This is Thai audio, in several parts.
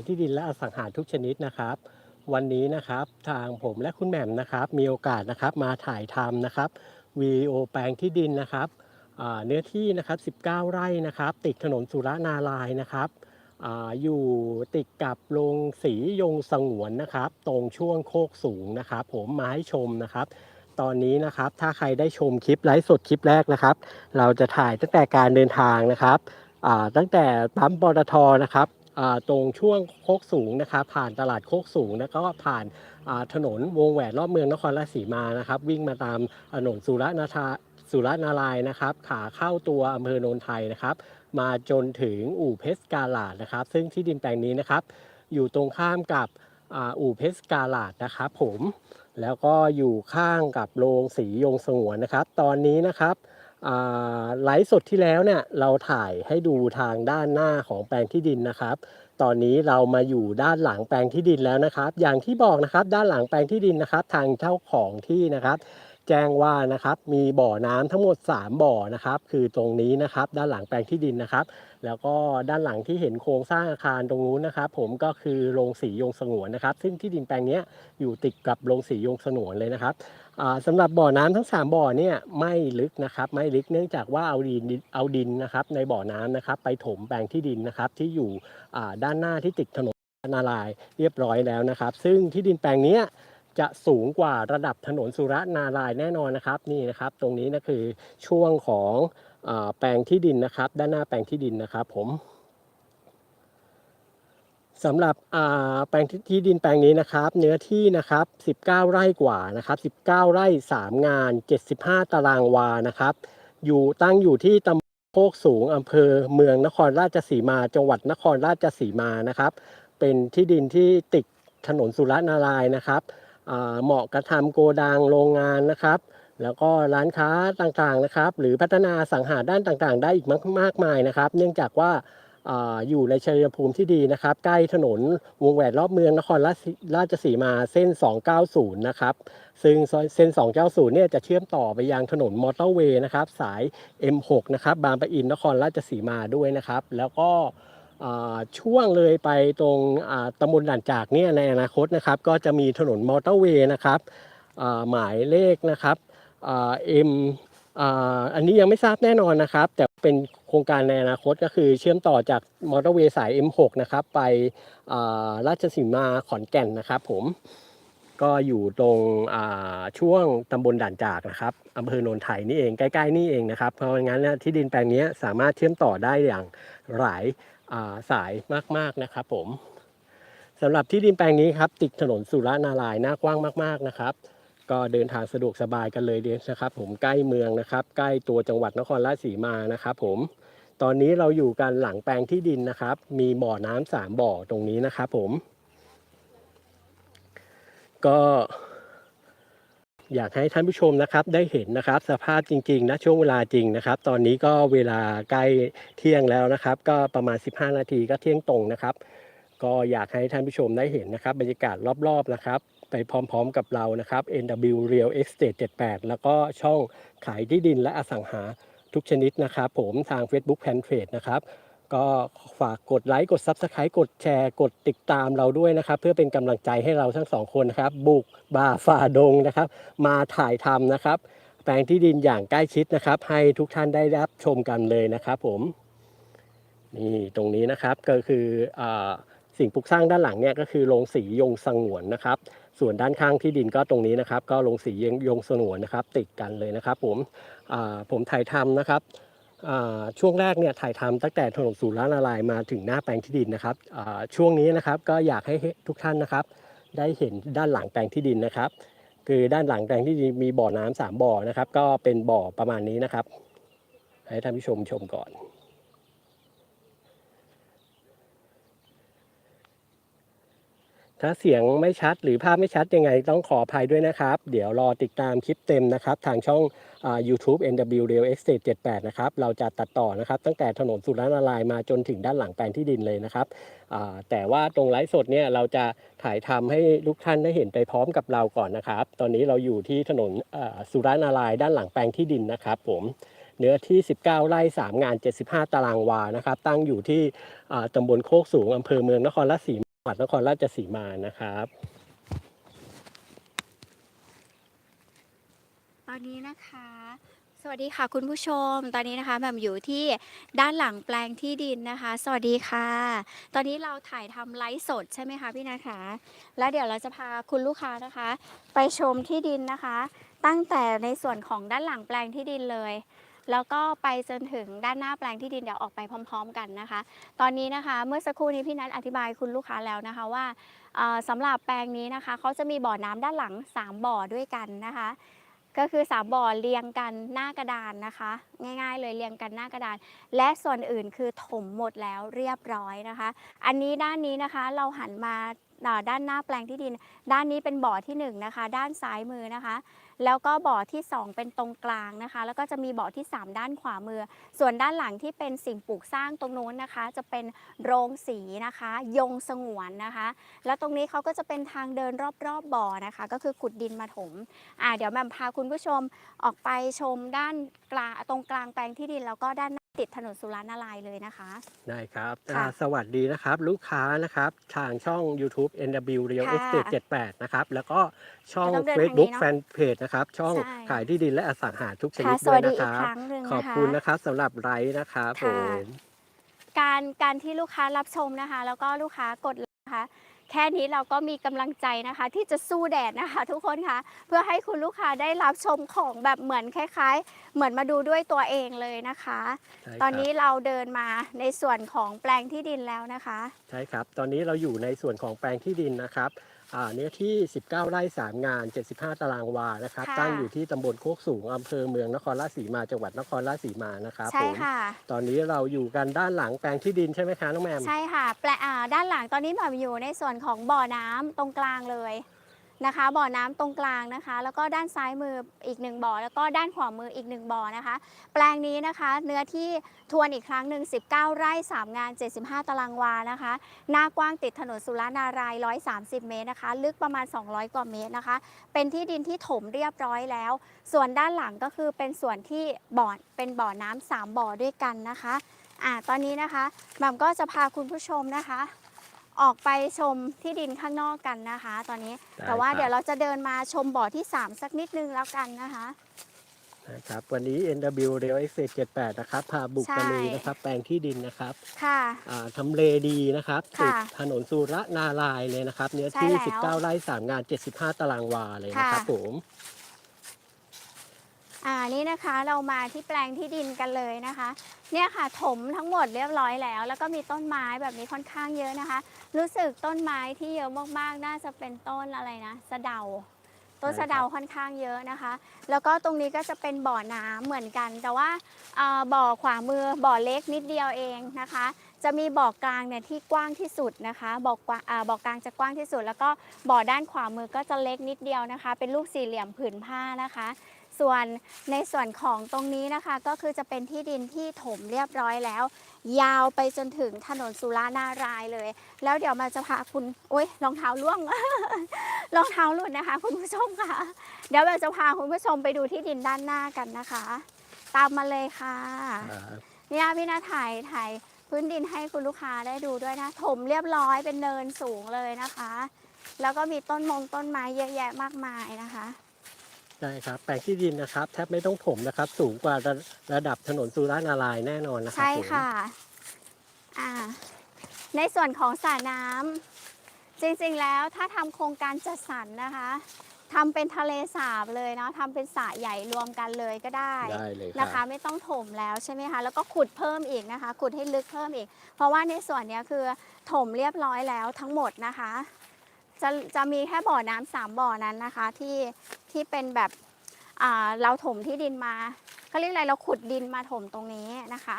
ายที่ดินและอสังหาทุกชนิดนะครับ วันนี้นะครับทางผมและคุณแหม่มนะครับ มีโอกาสนะครับมาถ่ายทำนะครับวีโอแปลงที่ดินนะครับเนื้อที่นะครับ 19 ไร่นะครับ ติดถนนสุรนารายนะครับออยู่ติดกับโรงสียงสงวนนะครับ ตรงช่วงโคกสูงนะครับ ผมมาให้ชมนะครับ ตอนนี้นะครับถ้าใครได้ชมคลิปไลฟ์สดคลิปแรกนะครับ เราจะถ่ายตั้งแต่การเดินทางนะครับตั้งแต่ปั๊มปตทนะครับ ตรงช่วงโคกสูงนะครับผ่านตลาดโคกสูงแล้วก็ผ่านถนนวงแหวนรอบเมืองนครราชสีมานะครับ วิ่งมาตามถนนสุรนาทาสุรนารายนะครับ ขาเข้าตัวอำเภอโนนไทยนะครับ มาจนถึงอู่เพชรกาลาดนะครับ ซึ่งที่ดินแปลงนี้นะครับ อยู่ตรงข้ามกับอู่เพชรกาลาดนะครับผมแล้วก็อยู่ข้างกับโรงสียงสงวนนะครับ ตอนนี้นะครับ ไลฟ์สดที่แล้วเนี่ยเราถ่ายให้ดูทางด้านหน้าของแปลงที่ดินนะครับ ตอนนี้เรามาอยู่ด้านหลังแปลงที่ดินแล้วนะครับ อย่างที่บอกนะครับด้านหลังแปลงที่ดินนะครับ ทางเจ้าของที่นะครับ แจ้งว่านะครับมีบ่อน้ำทั้งหมด 3 บ่อนะครับ คือตรงนี้นะครับด้านหลังแปลงที่ดินนะครับ แล้วก็ด้านหลังที่เห็นโครงสร้างอาคารตรงนู้นนะครับ ผมก็คือโรงสียงสงวนนะครับ ซึ่งที่ดินแปลงนี้อยู่ติดกับโรงสียงสงวนเลยนะครับอ่าสำหรับบ่อน้ำทั้ง 3 บ่อเนี่ยไม่ลึกนะครับ ไม่ลึกเนื่องจากว่าเอาดินเอาดินนะครับ ในบ่อน้ำนะครับ ไปถมแปลงที่ดินนะครับ ที่อยู่ด้านหน้าที่ติดถนนนารายเรียบร้อยแล้วนะครับ ซึ่งที่ดินแปลงนี้ จะสูงกว่าระดับถนนสุรนารายแน่นอนนะครับนี่นะครับตรงนี้นะคือช่วงของอแปลงที่ดินนะครับ ด้านหน้าแปลงที่ดินนะครับผมสำหรับแปลงที่ดินแปลงนี้นะครับ เนื้อที่นะครับ 19 ไร่กว่านะครับ 19 ไร่ 3 งาน 75 ตารางวานะครับ อยู่ตั้งอยู่ที่ตำบลโคกสูงอำเภอเมืองนครราชสีมา จังหวัดนครราชสีมานะครับ เป็นที่ดินที่ติดถนนสุรนารายนะครับ เหมาะกระทำโกดังโรงงานนะครับ แล้วก็ร้านค้าต่างๆนะครับ หรือพัฒนาสังหาด้านต่างๆ ได้อีกมากมากมายนะครับ เนื่องจากว่าอยู่ในชัยภูมิที่ดีนะครับ ใกล้ถนนวงแหวนรอบเมืองนครราชสีราชสีมาเส้น 290 นะครับ ซึ่งเส้น 290 เนี่ยจะเชื่อมต่อไปยังถนนมอเตอร์เวย์นะครับ สาย M6 นะครับ บางปะอินนครราชสีมาด้วยนะครับ แล้วก็ ช่วงเลยไปตรงตำบลด่านจากเนี่ยในอนาคตนะครับ ก็จะมีถนนมอเตอร์เวย์นะครับหมายเลขนะครับอ่า M อ่าอันนี้ยังไม่ทราบแน่นอนนะครับ แต่เป็นโครงการในอนาคตก็คือเชื่อมต่อจากมอเตอร์เวย์สาย M6 นะครับ ไปราชสีมาขอนแก่นนะครับผมก็อยู่ตรงช่วงตำบลด่านจากนะครับอำเภอโนนไทยนี่เองใกล้ ๆ นี่เองนะครับ เพราะงั้นที่ดินแปลงนี้สามารถเชื่อมต่อได้อย่างหลาย สายมากๆนะครับผมสำหรับที่ดินแปลงนี้ครับติดถนนสุรนารายณ์หน้ากว้างมาก ๆนะครับ ก็เดินทางสะดวกสบายกันเลยเดียวนะครับผมใกล้เมืองนะครับ ใกล้ตัวจังหวัดนครราชสีมานะครับผมตอนนี้เราอยู่กันหลังแปลงที่ดินนะครับ มีบ่อน้ำสามบ่อตรงนี้นะครับผม ก็ อยากให้ท่านผู้ชมนะครับได้เห็นนะครับสภาพจริงๆนะช่วงเวลาจริงนะครับ ตอนนี้ก็เวลาใกล้เที่ยงแล้วนะครับ ก็ประมาณ 15 นาทีก็เที่ยงตรงนะครับ ก็อยากให้ท่านผู้ชมได้เห็นนะครับ บรรยากาศรอบๆนะครับ ไปพร้อมๆกับเรานะครับ NW Real Estate 78 แล้วก็ช่องขายที่ดินและอสังหาทุกชนิดนะครับ ผมทาง Facebook Fanpage นะครับ ก็ฝากกดไลค์กด Subscribe กดแชร์กดติดตามเราด้วยนะครับ เพื่อเป็นกำลังใจให้เราทั้งสองคนนะครับ บุกบ่าฝ่าดงนะครับ มาถ่ายทำนะครับ แปลงที่ดินอย่างใกล้ชิดนะครับ ให้ทุกท่านได้รับชมกันเลยนะครับ ผมนี่ตรงนี้นะครับก็คืออสิ่งปลูกสร้างด้านหลังเนี่ยก็คือโรงสียงสงวนนะครับ ส่วนด้านข้างที่ดินก็ตรงนี้นะครับ ก็โรงสียงยงสงวนนะครับ ติดกันเลยนะครับ ผมผมถ่ายทำนะครับ ช่วงแรกเนี่ยถ่ายทำตั้งแต่ถนนสุรนารายมาถึงหน้าแปลงที่ดินนะครับช่วงนี้นะครับก็อยากให้ทุกท่านนะครับ ได้เห็นด้านหลังแปลงที่ดินนะครับ คือด้านหลังแปลงที่ดินมีบ่อน้ำสามบ่อนะครับ ก็เป็นบ่อประมาณนี้นะครับ ให้ท่านผู้ชมชมก่อน ถ้าเสียงไม่ชัดหรือภาพไม่ชัดยังไงต้องขออภัยด้วยนะครับ เดี๋ยวรอติดตามคลิปเต็มนะครับ ทางช่องอ่า YouTube NW Real Estate 78 นะครับ เราจะตัดต่อนะครับ ตั้งแต่ถนนสุรนารายมาจนถึงด้านหลังแปลงที่ดินเลยนะครับ แต่ว่าตรงไลฟ์สดเนี่ยเราจะถ่ายทำให้ทุกท่านได้เห็นไปพร้อมกับเราก่อนนะครับ ตอนนี้เราอยู่ที่ถนนสุรนารายด้านหลังแปลงที่ดินนะครับ ผมเนื้อที่ 19 ไร่ 3 งาน 75 ตารางวา นะครับ ตั้งอยู่ที่อ่าตำบลโคกสูง อำเภอเมืองนครราชสีมา จังหวัดนครราชสีมานะครับ ตอนนี้นะคะ สวัสดีค่ะคุณผู้ชม ตอนนี้นะคะแหม่มอยู่ที่ด้านหลังแปลงที่ดินนะคะ สวัสดีค่ะ ตอนนี้เราถ่ายทำไลฟ์สดใช่ไหมคะพี่นะคะ แล้วเดี๋ยวเราจะพาคุณลูกค้านะคะ ไปชมที่ดินนะคะ ตั้งแต่ในส่วนของด้านหลังแปลงที่ดินเลย แล้วก็ไปจนถึงด้านหน้าแปลงที่ดินเดี๋ยวออกไปพร้อม ๆ กันนะคะ ตอนนี้นะคะเมื่อสักครู่นี้พี่นัทอธิบายคุณลูกค้าแล้วนะคะว่าเอ่อสำหรับแปลงนี้นะคะเขาจะมีบ่อน้ำด้านหลัง 3 บ่อด้วยกันนะคะก็คือสามบ่อเรียงกันหน้ากระดานนะคะ ง่ายๆ เลยเรียงกันหน้ากระดาน และส่วนอื่นคือถมหมดแล้วเรียบร้อยนะคะ อันนี้ด้านนี้นะคะเราหันมาอ่าด้านหน้าแปลงที่ดิน ด้านนี้เป็นบ่อที่หนึ่งนะคะ ด้านซ้ายมือนะคะ แล้วก็บ่อที่สองเป็นตรงกลางนะคะ แล้วก็จะมีบ่อที่สามด้านขวามือ ส่วนด้านหลังที่เป็นสิ่งปลูกสร้างตรงโน้นนะคะ จะเป็นโรงสีนะคะ ยงสงวนนะคะ แล้วตรงนี้เขาก็จะเป็นทางเดินรอบๆบบ่อนะคะ ก็คือขุดดินมาถมอ่าเดี๋ยวแหม่มพาคุณผู้ชมออกไปชมด้านกลางตรงกลางแปลงที่ดินแล้วก็ด้าน ติดถนนสุรานารายณ์เลยนะคะ ได้ครับค่ะอ่าสวัสดีนะครับ ลูกค้านะครับทางช่อง YouTube NW Real ค่ะ Estate 78 นะครับ แล้วก็ช่องต้องเดินทางนี้ Facebook เนอะแฟนเพจนะครับ ช่องใช่ ขายที่ดินและอสังหาทุกชนิค่ะดสด้ววัยสดีนะคอีกรับ ครั้งหนึ่งขอบนะคะ คุณนะครับสำหรับไลค์นะครับผค่ะ ม การการที่ลูกค้ารับชมนะคะ แล้วก็ลูกค้ากดไลค์นะคะ แค่นี้เราก็มีกำลังใจนะคะ ที่จะสู้แดดนะคะ ทุกคนคะเพื่อให้คุณลูกค้าได้รับชมของแบบเหมือนคล้าย ๆ เหมือนมาดูด้วยตัวเองเลยนะคะใช่ตอนครับนี้เราเดินมาในส่วนของแปลงที่ดินแล้วนะคะ ใช่ครับ ตอนนี้เราอยู่ในส่วนของแปลงที่ดินนะครับอ่า เนื้อที่ 19 ไร่ 3 งาน 75 ตารางวา นะครับ ค่ะตั้งอยู่ที่ตำบลโคกสูงอำเภอเมืองนครราชสีมา จังหวัดนครราชสีมานะครับใช่ผม ค่ะ ตอนนี้เราอยู่กันด้านหลังแปลงที่ดินใช่ไหมคะน้องแมม ใช่ค่ะแปลอ่าด้านหลังตอนนี้แบบอยู่ในส่วนของบ่อน้ำตรงกลางเลย นะคะ บ่อน้ำตรงกลางนะคะ แล้วก็ด้านซ้ายมืออีกหนึ่งบ่อ แล้วก็ด้านขวามืออีกหนึ่งบ่อนะคะ แปลงนี้นะคะ เนื้อที่ทวนอีกครั้งหนึ่ง19 ไร่ 3 งาน 75 ตารางวานะคะ หน้ากว้างติดถนนสุรานาราย 130 เมตรนะคะ ลึกประมาณ 200 กว่าเมตรนะคะ เป็นที่ดินที่ถมเรียบร้อยแล้ว ส่วนด้านหลังก็คือเป็นส่วนที่บ่อเป็นบ่อน้ำสามบ่อด้วยกันนะคะอ่าตอนนี้นะคะแหม่มก็จะพาคุณผู้ชมนะคะ ออกไปชมที่ดินข้างนอกกันนะคะ ตอนนี้ ได้แต่ว่าครับ เดี๋ยวเราจะเดินมาชมบ่อที่ 3 สักนิดนึงแล้วกันนะคะ นะครับวันนี้ NW Real Estate 78 นะครับพาบุกใช่ ตะลุยนะครับ แปลงที่ดินนะครับค่ะ อ่าทำเลดีนะครับติค่ะดถนนสุรนารายณ์เลยนะครับ เนื้อใช่ที่แล้ว19 ไร่ 3 งาน 75 ตารางวาเลยนะครับค่ะ ผม อ่านี่นะคะเรามาที่แปลงที่ดินกันเลยนะคะ เนี่ยค่ะถมทั้งหมดเรียบร้อยแล้ว แล้วก็มีต้นไม้แบบนี้ค่อนข้างเยอะนะคะ รู้สึกต้นไม้ที่เยอะมากๆ น่าจะเป็นต้นอะไรนะสะเดา ต้นใช่สะเดาครับค่อนข้างเยอะนะคะ แล้วก็ตรงนี้ก็จะเป็นบ่อน้ำเหมือนกัน แต่ว่าเอ่อบ่อขวามือบ่อเล็กนิดเดียวเองนะคะ จะมีบ่อกลางเนี่ยที่กว้างที่สุดนะคะบ่อกว้างอ่าบ่อกลางจะกว้างที่สุด แล้วก็บ่อด้านขวามือก็จะเล็กนิดเดียวนะคะ เป็นลูกสี่เหลี่ยมผืนผ้านะคะ ส่วนในส่วนของตรงนี้นะคะ ก็คือจะเป็นที่ดินที่ถมเรียบร้อยแล้ว ยาวไปจนถึงถนนสุรานารายณ์เลย แล้วเดี๋ยวมาจะพาคุณโอ๊ยรองเท้าล่วง รองเท้าหลุดนะคะ คุณผู้ชมค่ะ เดี๋ยวเราจะพาคุณผู้ชมไปดูที่ดินด้านหน้ากันนะคะ ตามมาเลยค่ะครับเนี่ยพี่นาถ่ายถ่ายพื้นดินให้คุณลูกค้าได้ดูด้วยนะ ถมเรียบร้อยเป็นเนินสูงเลยนะคะ แล้วก็มีต้นมงต้นไม้เยอะแยะมากมายนะคะ ใช่ครับแปลงที่ดินนะครับแทบไม่ต้องถมนะครับ สูงกว่าระระดับถนนสุรนารายณ์แน่นอนนะครับใช่ผมค่ะอ่าในส่วนของสระน้ำจริงๆแล้วถ้าทำโครงการจัดสรรนะคะทำเป็นทะเลสาบเลยเนาะทำเป็นสระใหญ่รวมกันเลยก็ได้ได้เลยคนะคะรับ ไม่ต้องถมแล้วใช่ไหมคะ แล้วก็ขุดเพิ่มอีกนะคะ ขุดให้ลึกเพิ่มอีก เพราะว่าในส่วนเนี้ยคือถมเรียบร้อยแล้วทั้งหมดนะคะ จะจะมีแค่บ่อน้ำสามบ่อนั้นนะคะ ที่ที่เป็นแบบอ่าเราถมที่ดินมาเขาเรียกอะไรเราขุดดินมาถมตรงนี้นะคะ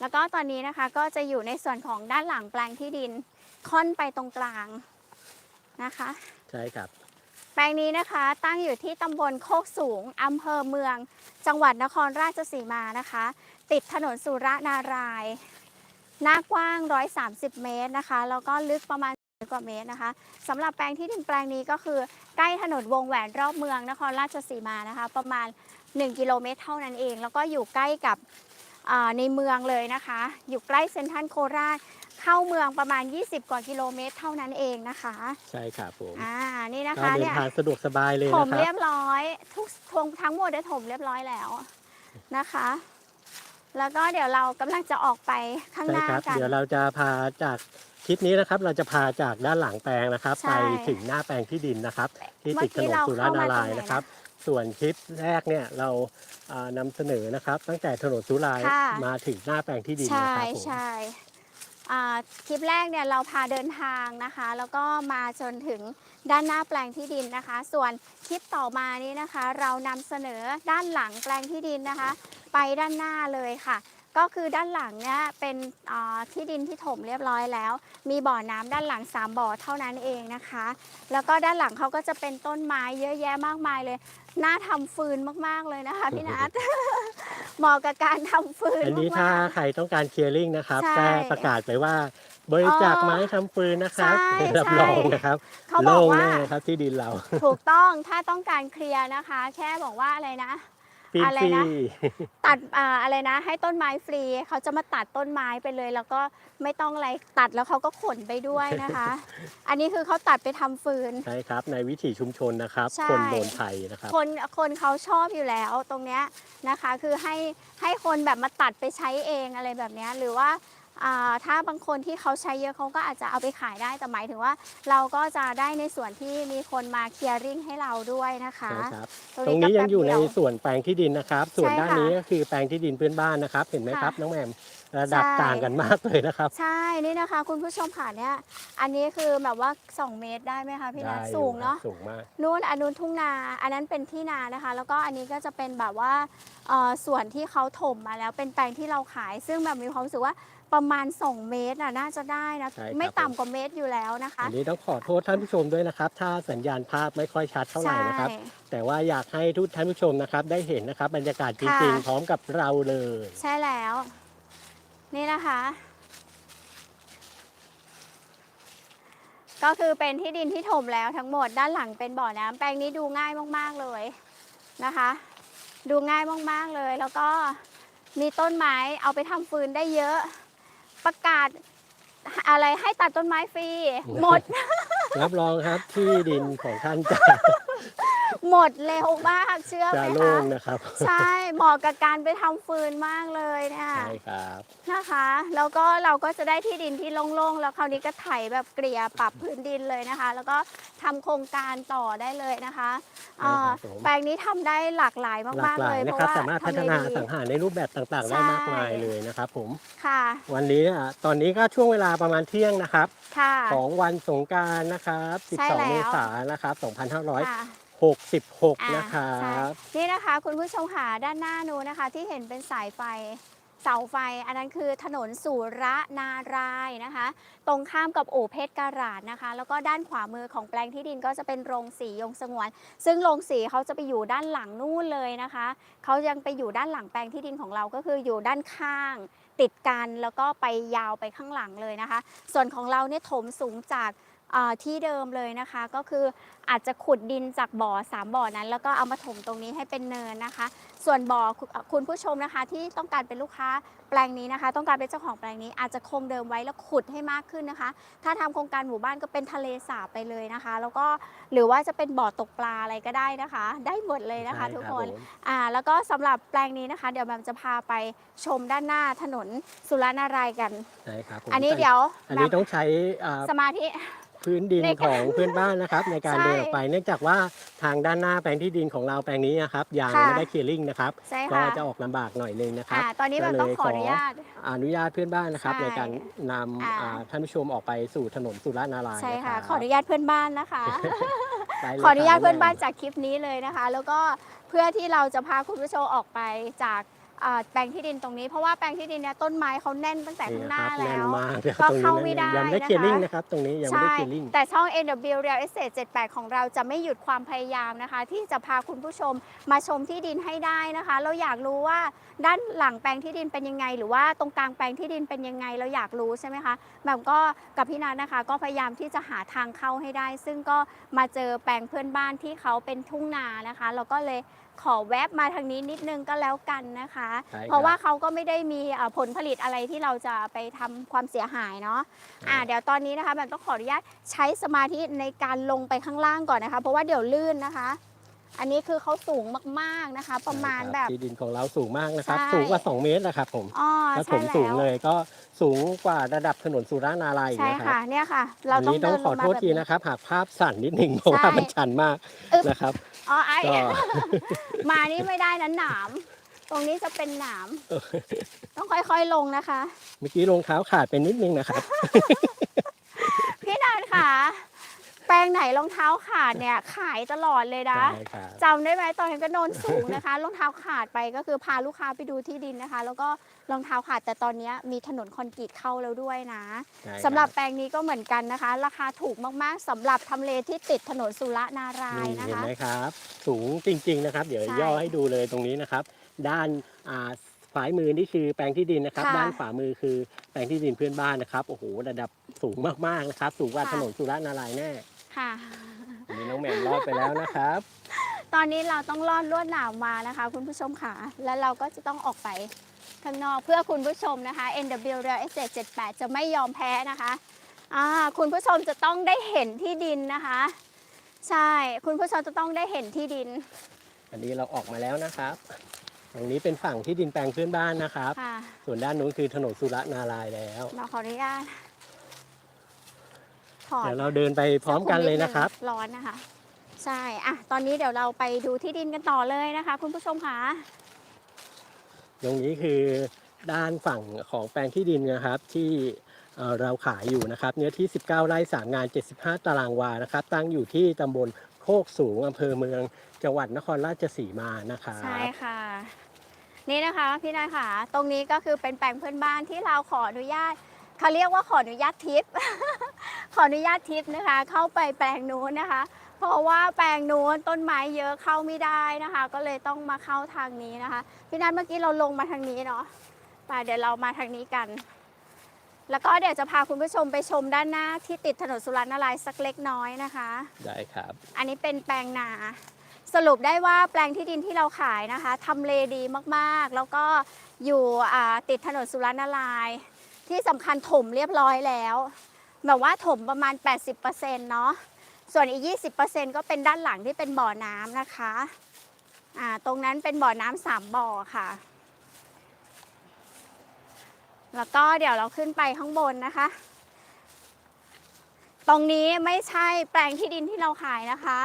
แล้วก็ตอนนี้นะคะก็จะอยู่ในส่วนของด้านหลังแปลงที่ดินค่อนไปตรงกลางนะคะ ใช่ครับ แปลงนี้นะคะตั้งอยู่ที่ตำบลโคกสูงอำเภอเมือง จังหวัดนครราชสีมานะคะ ติดถนนสุรนารายณ์หน้ากว้าง 130 เมตรนะคะ แล้วก็ลึกประมาณ100 กว่าเมตรนะคะสำหรับแปลงที่ดินแปลงนี้ก็คือ ใกล้ถนนวงแหวนรอบเมืองนครราชสีมานะคะ ประมาณ 1 กิโลเมตรเท่านั้นเอง แล้วก็อยู่ใกล้กับอ่าในเมืองเลยนะคะ อยู่ใกล้เซ็นทรัลโคราชเข้าเมืองประมาณ 20 กว่ากิโลเมตรเท่านั้นเองนะคะ ใช่ครับผมอ่านี่นะก็คะเดินเนี่ยทางสะดวกสบายเลยถนะมครัเรียบบร้อย ทุกทงทั้งหมดได้ถมเรียบร้อยแล้วนะคะ แล้วก็เดี๋ยวเรากำลังจะออกไปข้างหใช่น้าครับ กัน เดี๋ยวเราจะพาจากคลิปนี้นะครับ เราจะพาจากด้านหลังแปลงนะครับ ใช่ไปถึงหน้าแปลงที่ดินนะครับ ที่เมื่ติอดถกี้นนเราสุรานาเข้ามาราตรงยไหนณ์นะนะครับ ส่วนคลิปแรกเนี่ยเราอ่านำเสนอนะครับ ตั้งแต่ถนนสุรายค่ะ มาถึงหน้าแปลงที่ดินใช่นะครับผม ใช่อ่าคลิปแรกเนี่ยเราพาเดินทางนะคะ แล้วก็มาจนถึง ด้านหน้าแปลงที่ดินนะคะ ส่วนคลิปต่อมานี้นะคะ เรานำเสนอด้านหลังแปลงที่ดินนะคะ ไปด้านหน้าเลยค่ะ ก็คือด้านหลังเนี่ยเป็นอ่าที่ดินที่ถมเรียบร้อยแล้ว มีบ่อน้ำด้านหลัง 3 บ่อเท่านั้นเองนะคะ แล้วก็ด้านหลังเขาก็จะเป็นต้นไม้เยอะแยะมากมายเลยน่าทำฟืนมากๆเลยนะคะพี่นัทเหมาะกับการทำฟืนอันนี้ถ้ามากใครต้องการเคลียร์ลิงนะครับใช่แค่ประกาศไปว่า บริจาคไม้ทำฟืนนะครับใช่รับรองนะครับๆเขาบอกโล่งว่า แน่ครับที่ดินเราถูกต้องถ้าต้องการเคลียร์นะคะ แค่บอกว่าอะไรนะฟรีอะไรฟรีนะ ตัดอ่าอะไรนะ ให้ต้นไม้ฟรีเขาจะมาตัดต้นไม้ไปเลย แล้วก็ไม่ต้องอะไรตัดแล้วเขาก็ขนไปด้วยนะคะ อันนี้คือเขาตัดไปทำฟืน ใช่ครับ ในวิถีชุมชนนะครับ ใช่ คนโบนไทยนะครับ คนคนเขาชอบอยู่แล้วตรงเนี้ยนะคะ คือให้ให้คนแบบมาตัดไปใช้เองอะไรแบบเนี้ยหรือว่าอ่า ถ้าบางคนที่เขาใช้เยอะเขาก็อาจจะเอาไปขายได้แต่หมายถึงว่า เราก็จะได้ในส่วนที่มีคนมาเคลียร์ริ่งให้เราด้วยนะคะใช่ครับ ตรงตรงนี้นี้ก็ยังอยู่ในแป๊บเดีวส่วนแปลงที่ดินนะครับ ส่วนใช่ด้านค่ะนี้ก็คือแปลงที่ดินเพื่อนบ้านนะครับ เห็นไหมครับค่ะน้องแหม่ม ระดับใช่ ต่างกันมากเลยนะครับ ใช่นี่นะคะ คุณผู้ชมค่ะเนี่ยอันนี้คือแบบว่า 2 เมตรได้ไหมคะพี่นัทได้อยู่สูงเนาะครับสูงมาก นู่นอันนู้นทุ่งนา อันนั้นเป็นที่นานะคะ แล้วก็อันนี้ก็จะเป็นแบบว่าเอ่อส่วนที่เขาถมมาแล้วเป็นแปลงที่เราขาย ซึ่งแบบมีความรู้สึกว่าประมาณ 2 เมตรน่ะน่าจะได้นะใช่ครับ ไม่ต่ำกว่าเมตรอยู่แล้วนะคะอันนี้ต้องขอโทษท่านผู้ชมด้วยนะครับ ถ้าสัญญาณภาพไม่ค่อยชัดเท่าไหร่นะครับ ใช่ แต่ว่าอยากให้ทุกท่านผู้ชมนะครับ ได้เห็นนะครับบรรยากาศจริงค่ะ ๆ พร้อมกับเราเลย ใช่แล้ว นี่นะคะ ก็คือเป็นที่ดินที่ถมแล้วทั้งหมดด้านหลังเป็นบ่อน้ำแปลงนี้ดูง่ายมาก ๆเลยนะคะ ดูง่ายมากๆเลย แล้วก็มีต้นไม้เอาไปทำฟืนได้เยอะ ประกาศอะไรให้ตัดต้นไม้ฟรีหมด รับรองครับที่ดินของท่านจะ หมดเร็วมากเชื่อไหจะมโล่คะงนะครับใช่เหมาะกับการไปทำฟืนมากเลยเนี่ย ใช่ครับ นะคะ แล้วก็เราก็จะได้ที่ดินที่โล่งๆ แล้วคราวนี้ก็ไถแบบเกลี่ยปรับพื้นดินเลยนะคะ แล้วก็ทำโครงการต่อได้เลยนะคะใช่ครับอ่าผม แปลงนี้ทำได้หลากหลายหลากมากหๆลาเลยยนะเพราะครับว่าสามารถพัฒทำเลนาดี สังหารในรูปแบบต่างๆ ได้ใช่มากมายเลยนะครับผมค่ะ วันนี้อะตอนนี้ก็ช่วงเวลาประมาณเที่ยงนะครับ ค่ะ ของวันสงกรารนะครับ ใช่แล้ว 12 เมษายนนะครับ ค่ะ 2566อ่านะครัใช่บนี่นะคะ คุณผู้ชมค่ะด้านหน้านู้นนะคะ ที่เห็นเป็นสายไฟเสาไฟ อันนั้นคือถนนสุระนารายณ์นะคะ ตรงข้ามกับอู่เพชรการาดนะคะ แล้วก็ด้านขวามือของแปลงที่ดินก็จะเป็นโรงสียงสงวน ซึ่งโรงสีเขาจะไปอยู่ด้านหลังนู่นเลยนะคะเขายังไปอยู่ด้านหลังแปลงที่ดินของเราก็คืออยู่ด้านข้าง ติดกันแล้วก็ไปยาวไปข้างหลังเลยนะคะ ส่วนของเราเนี่ยถมสูงจากอ่า ที่เดิมเลยนะคะ ก็คืออาจจะขุดดินจากบ่อสามบ่อนั้น แล้วก็เอามาถมตรงนี้ให้เป็นเนินนะคะ ส่วนบ่อคุณคุณผู้ชมนะคะ ที่ต้องการเป็นลูกค้าแปลงนี้นะคะ ต้องการเป็นเจ้าของแปลงนี้อาจจะคงเดิมไว้แล้วขุดให้มากขึ้นนะคะ ถ้าทำโครงการหมู่บ้านก็เป็นทะเลสาบไปเลยนะคะ แล้วก็หรือว่าจะเป็นบ่อตกปลาอะไรก็ได้นะคะ ได้หมดเลยนะคะใช่ทุกรับคนผมอ่าแล้วก็สำหรับแปลงนี้นะคะ เดี๋ยวแบมจะพาไปชมด้านหน้าถนนสุรานารายณ์กันใช่ครับผมอันนี้เดี๋ยวอันนี้ต้องใช้อ่าสมาธิ พื้นดินในของเพื่อนบ้านนะครับ ในการใช่เดินออกไป เนื่องจากว่าทางด้านหน้าแปลงที่ดินของเราแปลงนี้นะครับยางค่ะ ไม่ได้เคลียร์ลิงนะครับ ใช่ก็ค่ะจะออกลำบากหน่อยนึงนะครับ อ่าตอนนี้แบมต้องขออนุญาต อนุญาตเพื่อนบ้านนะครับ ใช่ในการนอ่าำอ่าท่านผู้ชมออกไปสู่ถนนสุรานารายณ์ใช่นะค่ะรับขออนุญาตเพื่อนบ้านนะคะ ได้เลยขออนุญาตครับเพื่อนบ้านจากคลิปนี้เลยนะคะ แล้วก็เพื่อที่เราจะพาคุณผู้ชมออกไปจาก อ่าแปลงที่ดินตรงนี้เพราะว่าแปลงที่ดินเนี่ยต้นไม้เขาแน่นตั้งแต่ข้างหน้านี่แล้ครับวน่นมากนะครับก็ตรงนี้เข้าไม่ได้ยังไม่ได้นะคะ เคลียร์ลิงนะครับ ตรงนี้ยังไม่ได้ใช่ เคลียร์ลิง แต่ช่อง NW Real Estate 78 ของเราจะไม่หยุดความพยายามนะคะ ที่จะพาคุณผู้ชมมาชมที่ดินให้ได้นะคะ เราอยากรู้ว่าด้านหลังแปลงที่ดินเป็นยังไง หรือว่าตรงกลางแปลงที่ดินเป็นยังไง เราอยากรู้ใช่ไหมคะแบบก็กับพี่นัทนะคะ ก็พยายามที่จะหาทางเข้าให้ได้ ซึ่งก็มาเจอแปลงเพื่อนบ้านที่เขาเป็นทุ่งนานะคะ เราก็เลย ขอแวบมาทางนี้นิดนึงก็แล้วกันนะคะ ใช่ครับ เพราะว่าเขาก็ไม่ได้มีเอ่อผลผลิตอะไรที่เราจะไปทำความเสียหายเนาะอ่าเดี๋ยวตอนนี้นะคะแบบต้องขออนุญาตใช้สมาธิในการลงไปข้างล่างก่อนนะคะ เพราะว่าเดี๋ยวลื่นนะคะ อันนี้คือเขาสูงมากๆนะคะ ประมาณใช่คแบบ ที่ดินของเราสูงมากนะครับ ใช่ สูงกว่า 2 เมตรนะครับผมอ๋อถ้าถใช่มสูงแล้วเลยก็สูงกว่าระดับถนนสุรานารีใช่นะครัค่ะบเนี่ยค่ะ เราอันต้องนี้ต้เดิองนขลองมาโทษแบบทีนี้ นะครับ หากภาพสั่นนิดหนึ่งเพราะว่าใช่ มันชันมากอึ๊บนะครับ อ๋อไอ้ก็ มานี่ไม่ได้นะหนาม ตรงนี้จะเป็นหนาม ต้องค่อยๆลงนะคะ เมื่อกี้รองเท้าขาดไปนิดนึงนะครับ พี่นันค่ะแป ลงไหนรองเท้าขาดเนี่ยขายตลอดเลยนะใช่ครับ จำได้ไหมตอนนั้นก็โนนสูงนะคะ รองเท้าขาดไปก็คือพาลูกค้าไปดูที่ดินนะคะ แล้วก็รองเท้าขาดแต่ตอนนี้มีถนนคอนกรีตเข้าแล้วด้วยนะใช่คสำหรับแปลงนี้ก็เหมือนกันนะคะ ราคาถูกมากๆสำหรับทำเลที่ติดถนนสุรนารายนี่ณ์นะเห็นคะ ไหมครับ สูงจริงๆนะครับ เดี๋ยวใช่ย่อให้ดูเลยตรงนี้นะครับ ด้านอ่าฝ่ายมือนี่คือแปลงที่ดินนะครับ ค่ะด้านขวามือคือแปลงที่ดินเพื่อนบ้านนะครับโอ้โหระดับสูงมากๆนะครับ สูงกว่าค่ะ ถนนสุราษฎร์นารายณ์แน่ ค่ะอันนี้น้องแหม่มรอดไปแล้วนะครับ ตอนนี้เราต้องลอดลวดหนามมานะคะ คุณผู้ชมค่ะ แล้วเราก็จะต้องออกไปข้างนอกเพื่อคุณผู้ชมนะคะ NW Real Estate 78 จะไม่ยอมแพ้นะคะอ่าคุณผู้ชมจะต้องได้เห็นที่ดินนะคะ ใช่ คุณผู้ชมจะต้องได้เห็นที่ดิน อันนี้เราออกมาแล้วนะครับตรงนี้เป็นฝั่งที่ดินแปลงเพื่อนบ้านนะครับ ค่ะส่วนด้านนู้นคือถนนสุรนารายณ์แล้ว เราขออนุญาต ถอดเดี๋ยวเราเดินไปพร้อมกันเลยนะครับ ร้อนนะคะ ใช่อะตอนนี้เดี๋ยวเราไปดูที่ดินกันต่อเลยนะคะ คุณผู้ชมค่ะตรงนี้คือด้านฝั่งของแปลงที่ดินนะครับที่เอ่อเราขายอยู่นะครับ เนื้อที่ 19 ไร่ 3 งาน 75 ตารางวานะครับ ตั้งอยู่ที่ตำบลโคกสูงอำเภอเมืองจังหวัดนครราชสีมานะครับใช่ค่ะ นี่นะคะพี่นายค่ะ ตรงนี้ก็คือเป็นแปลงเพื่อนบ้านที่เราขออนุญาต เขาเรียกว่าขออนุญาตทิป ขออนุญาตทิปนะคะ เข้าไปแปลงนู้นนะคะ เพราะว่าแปลงนู้นต้นไม้เยอะเข้าไม่ได้นะคะ ก็เลยต้องมาเข้าทางนี้นะคะ พี่นัทเมื่อกี้เราลงมาทางนี้เนาะไปเดี๋ยวเรามาทางนี้กัน แล้วก็เดี๋ยวจะพาคุณผู้ชมไปชมด้านหน้าที่ติดถนนสุรนารายณ์สักเล็กน้อยนะคะ ได้ครับ อันนี้เป็นแปลงนา สรุปได้ว่าแปลงที่ดินที่เราขายนะคะทำเลดีมากๆ แล้วก็อยู่อ่าติดถนนสุรนารายณ์ ที่สำคัญถมเรียบร้อยแล้วแบบว่าถมประมาณ 80%เนาะส่วนอีก 20%ก็เป็นด้านหลังที่เป็นบ่อน้ำนะคะอ่าตรงนั้นเป็นบ่อน้ำสามบ่อค่ะ แล้วก็เดี๋ยวเราขึ้นไปข้างบนนะคะ ตรงนี้ไม่ใช่แปลงที่ดินที่เราขายนะคะ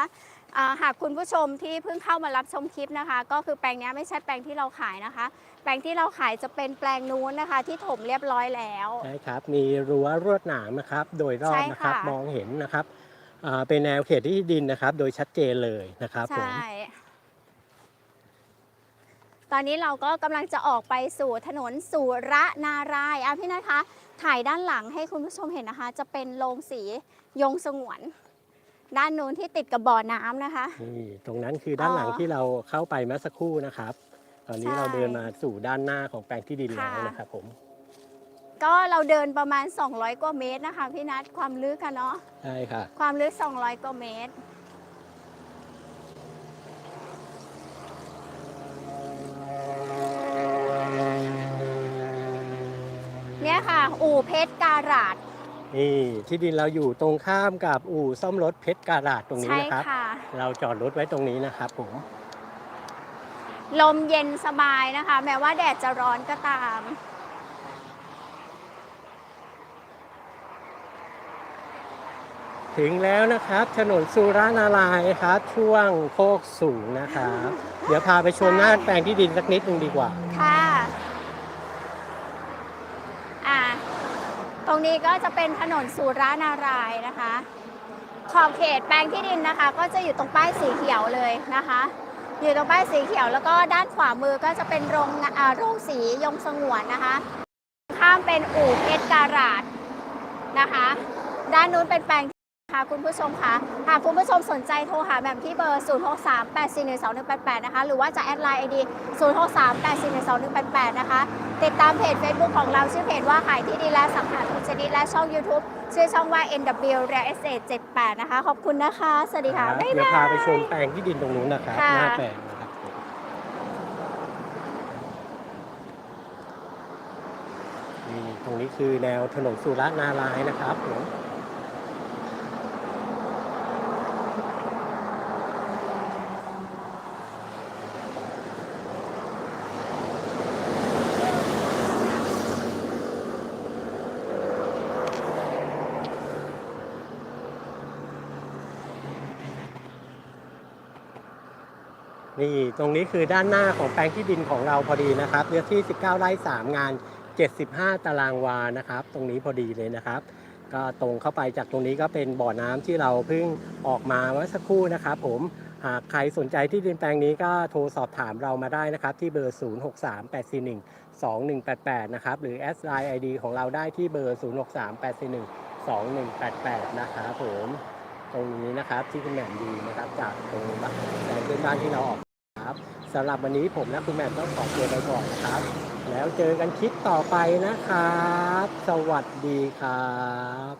หากคุณผู้ชมที่เพิ่งเข้ามารับชมคลิปนะคะ ก็คือแปลงเนี้ยไม่ใช่แปลงที่เราขายนะคะ แปลงที่เราขายจะเป็นแปลงนู้นนะคะ ที่ถมเรียบร้อยแล้วใช่ครับ มีรั้วรวดหนามนะครับ โดยรอบใช่นะครับค่ะมองเห็นนะครับอ่าเป็นแนวเขตที่ดินนะครับ โดยชัดเจนเลยนะครับผมใช่ตอนนี้เราก็กำลังจะออกไปสู่ถนนสุรนารายณ์อะพี่นัทคะถ่ายด้านหลังให้คุณผู้ชมเห็นนะคะ จะเป็นโรงสียงสงวน ด้านนู้นที่ติดกับบ่อน้ำนะคะ นี่ตรงนั้นคือด้านหลังอ๋อที่เราเข้าไปเมื่อสักครู่นะครับ ตอนนี้ใช่ เราเดินมาสู่ด้านหน้าของแปลงที่ดินแล้วค่ะนะครับผมก็เราเดินประมาณ 200 กว่าเมตรนะคะพี่นัทความลึกกันเนาะใช่ค่ะ ความลึก 200 กว่าเมตร เนี่ยค่ะ อู่เพชรการาด นี่ที่ดินเราอยู่ตรงข้ามกับอู่ซ่อมรถเพชรการาดตรงนี้ใช่นะครับ ค่ะ เราจอดรถไว้ตรงนี้นะครับผม ลมเย็นสบายนะคะ แม้ว่าแดดจะร้อนก็ตาม ถึงแล้วนะครับ ถนนสุรานารายณ์ครับ ช่วงโคกสูงนะครับ เดี๋ยวพาไปชมหน้าแปลงที่ดินสักนิดนึงดีกว่า ค่ะ อ่า ตรงนี้ก็จะเป็นถนนสุรานารายนะคะ ขอบเขตแปลงที่ดินนะคะ ก็จะอยู่ตรงป้ายสีเขียวเลยนะคะ อยู่ตรงป้ายสีเขียวแล้วก็ด้านขวามือก็จะเป็นโรงงานอ่าโรงสียงสงวนนะคะ ข้ามเป็นอู่เพชรการาดนะคะ ด้านนู้นเป็นแปลงค่ะคุณผู้ชมคะหากคุณผู้ชมสนใจโทรหาแบบที่เบอร์ 0 6 3 8 4 1 2 1 8 8 นะคะ หรือว่าจะแอดไลน์ไอดี 0 6 3 8 4 1 2 1 8 8 นะคะ ติดตามเพจ Facebook ของเราชื่อเพจว่าขายที่ดีและสังหาทุกชนิดและช่อง YouTube ชื่อช่องว่า NW Real Estate 78 นะคะ ขอบคุณนะคะ สวัสดีค่ะเดี๋ยวพาไปชมแปลงที่ดินตรงนู้นนะครัคะหน้าแปลงนะครับ นี่ตรงนี้คือแนวถนนสุรนารายนะครับผม ตรงนี้คือด้านหน้าของแปลงที่ดินของเราพอดีนะครับเนื้อที่ 19 ไร่3 งาน 75 ตารางวานะครับ ตรงนี้พอดีเลยนะครับ ก็ตรงเข้าไปจากตรงนี้ก็เป็นบ่อน้ำที่เราเพิ่งออกมาเมื่อสักครู่นะครับ ผมหากใครสนใจที่ดินแปลงนี้ก็โทรสอบถามเรามาได้นะครับ ที่เบอร์ 0638412188 นะครับ หรือแอดไลน์ไอดีของเราได้ที่เบอร์ 0638412188 นะครับผมตรงนี้นะครับที่คุณแหม่มดีนะครับ จากตรงแปลงเพื่อนบ้านที่เราออก สำหรับวันนี้ผมและคุณแม่ต้องขอตัวไปก่อนนะครับ แล้วเจอกันคลิปต่อไปนะครับ สวัสดีครับ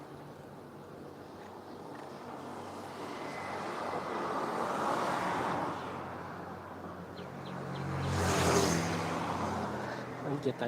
มันจะ